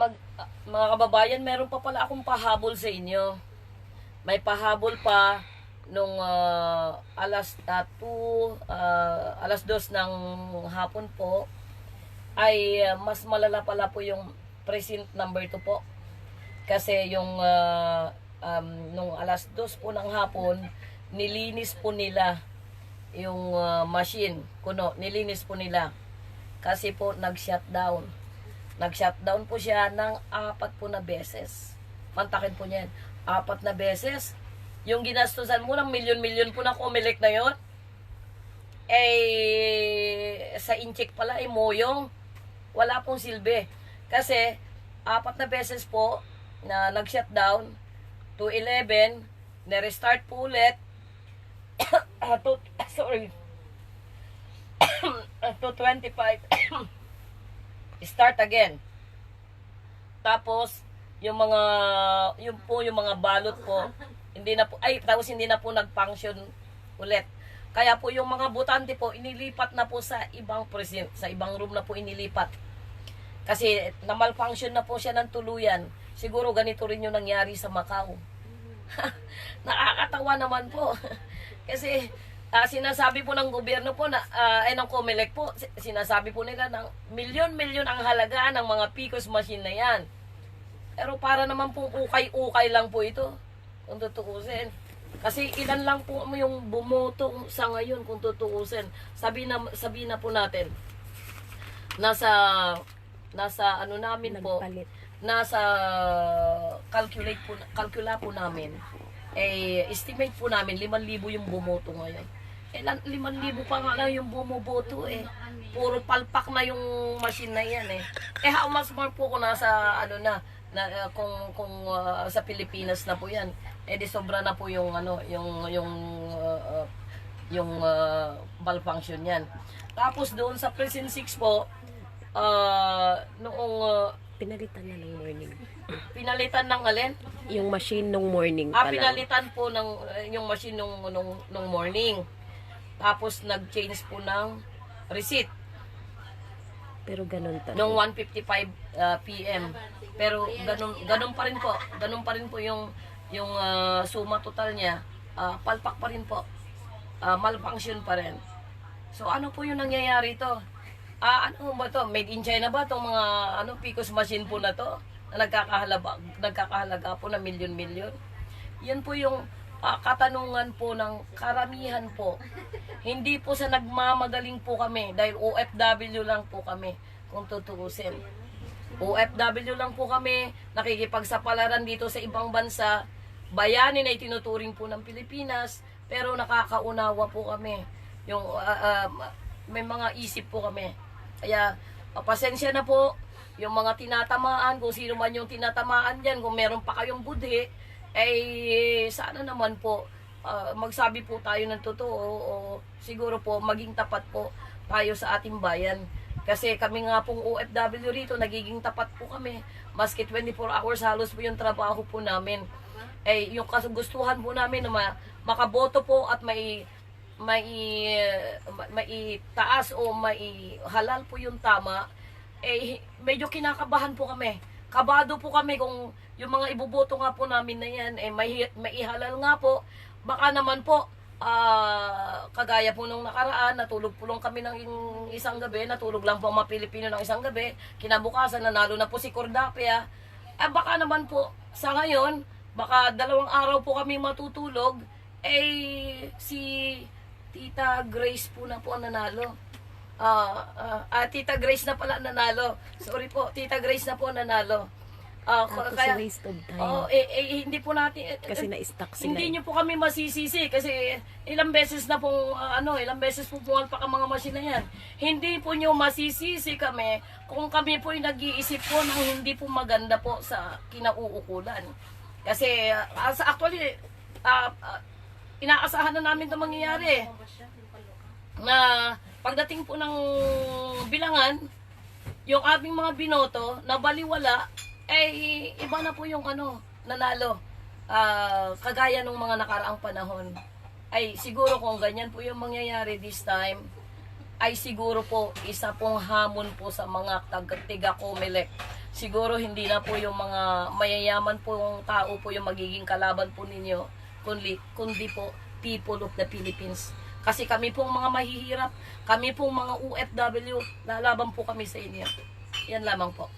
Mag, ah, mga kababayan, meron pa pala akong pahabol sa inyo. May pahabol pa nung ah, alas 2, alas 2 ng hapon po ay ah, mas malala pala po yung precinct number 2 po. Kasi yung ah, um, nung alas 2 po ng hapon, nilinis po nila yung ah, machine, kuno, nilinis po nila. Kasi po nag-shutdown. Nag-shutdown po siya ng apat po na beses. Pantakin po niyan. Apat na beses. Yung ginastusan mo ng milyon-milyon po na kumilik na yon eh, sa incheck pala, eh, moyong. Wala pong silbi. Kasi, apat na beses po na nag-shutdown to 11, na-restart po ulit, to, sorry, to 25, start again. Tapos, yung mga, yung po, yung mga balot po, hindi na po, ay, tapos hindi na po nag-function ulit. Kaya po yung mga butante po, inilipat na po sa ibang presin, sa ibang room na po inilipat. Kasi na-malfunction na po siya ng tuluyan. Siguro ganito rin yung nangyari sa Macau. Nakakatawa naman po. Kasi ah, sinasabi po ng gobyerno po na ah, ay ng COMELEC po, si- sinasabi po nila ng milyon-milyon ang halaga ng mga PICOS machine na yan. Pero para naman po ukay-ukay lang po ito. Kung tutuusin. Kasi ilan lang po yung bumoto sa ngayon kung tutuusin. Sabi na, sabi na po natin. Nasa, nasa ano namin po Nagpalit. nasa calculate po calcula po namin eh estimate po namin 5,000 yung bumoto ngayon. Eh lan- 5,000 pa nga lang yung bumoboto eh. Puro palpak na yung machine na yan eh. Eh how much more po kung nasa ano na na uh, kung kung uh, sa Pilipinas na po yan. Eh di sobra na po yung ano yung yung uh, yung uh, malfunction yan. Tapos doon sa Prison 6 po uh, noong uh, Pinalitan na ng morning. pinalitan ng alin? Yung machine nung morning Ah, pa lang. pinalitan po ng eh, yung machine nung, nung, nung morning. Tapos nag-change po ng receipt Pero ganun talaga. nung 1:55 uh, PM. Pero ganun ganun pa rin po. Ganun pa rin po yung yung uh, suma total niya. Ah, palpak pa rin po. Ah, malfunction pa rin. So ano po yung nangyayari to? Ah, ano ba to? Made in China ba tong mga ano Picos machine po na to? Na nagkakahalaga nagkakahalaga po na milyon-milyon. Yan po yung ah, katanungan po ng karamihan po. Hindi po sa nagmamagaling po kami dahil OFW lang po kami kung tutuusin. OFW lang po kami, nakikipagsapalaran dito sa ibang bansa, bayanin ay tinuturing po ng Pilipinas, pero nakakaunawa po kami. Yung ah, ah, may mga isip po kami. Kaya ah, pasensya na po yung mga tinatamaan, kung sino man yung tinatamaan diyan, kung meron pa kayong budhi, eh sana naman po ah, magsabi po tayo ng totoo o siguro po maging tapat po tayo sa ating bayan. Kasi kami nga pong OFW rito, nagiging tapat po kami. Maski 24 hours halos po yung trabaho po namin. Eh, yung kagustuhan po namin na ma- makaboto po at may may may taas o may halal po yung tama, eh medyo kinakabahan po kami. Kabado po kami kung yung mga ibuboto nga po namin na yan, eh may, may ihalal nga po. Baka naman po, ah, kagaya po nung nakaraan, natulog po lang kami ng isang gabi, natulog lang po ang mga Pilipino ng isang gabi, kinabukasan, nanalo na po si Cordapia. Eh baka naman po, sa ngayon, baka dalawang araw po kami matutulog, eh si Tita Grace po na po ang nanalo. Ah, ah, ah, Tita Grace na pala nanalo. Sorry po, Tita Grace na po nanalo. Ah, Tapos kaya, waste of time. oh, eh, eh, hindi po natin, eh, Kasi eh, na-stuck sila. hindi eh. nyo po kami masisisi kasi ilang beses na pong ah, ano, ilang beses po pumalpak ang mga machine na yan. Hindi po nyo masisisi kami kung kami po ay nag-iisip po ng hindi po maganda po sa kinauukulan. Kasi sa actually ah, ah, inaasahan na namin 'to mangyayari. Na pagdating po ng bilangan, yung aming mga binoto na baliwala eh iba na po yung ano nanalo. Ah, kagaya nung mga nakaraang panahon. Ay siguro kung ganyan po yung mangyayari this time ay siguro po isa pong hamon po sa mga taga-tiga Comelec siguro hindi na po yung mga mayayaman po yung tao po yung magiging kalaban po ninyo, kundi, kundi po people of the Philippines. Kasi kami pong mga mahihirap, kami pong mga OFW, lalaban po kami sa inyo. Yan lamang po.